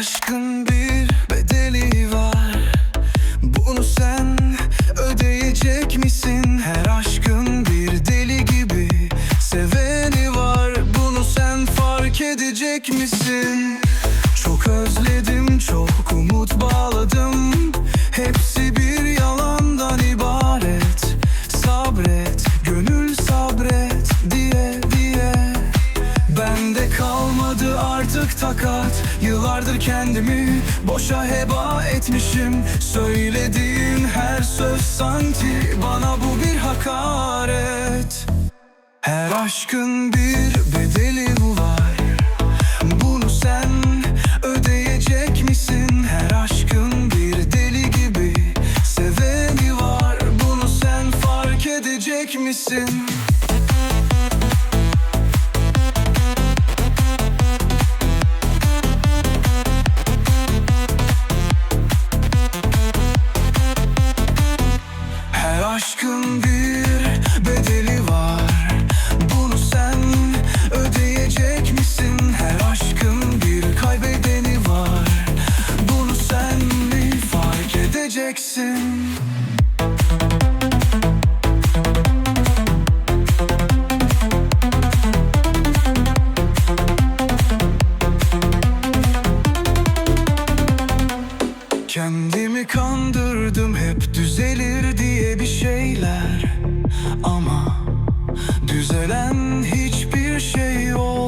Aşkın artık takat. Yıllardır kendimi boşa heba etmişim. Söylediğin her söz sanki bana bu bir hakaret. Her aşkın bir bedeli var. Bunu sen ödeyecek misin? Her aşkın bir deli gibi seveni var. Bunu sen fark edecek misin? Edeceksin? Kendimi kandırdım hep düzelir diye bir şeyler Ama düzelen hiçbir şey olmadı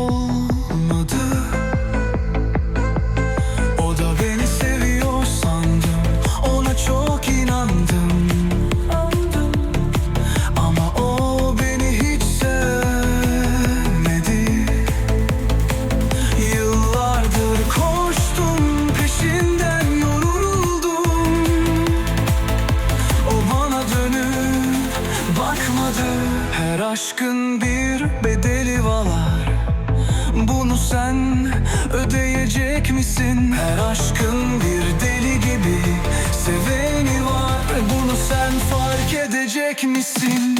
aşkın bir bedeli var Bunu sen ödeyecek misin? Her aşkın bir deli gibi seveni var Bunu sen fark edecek misin?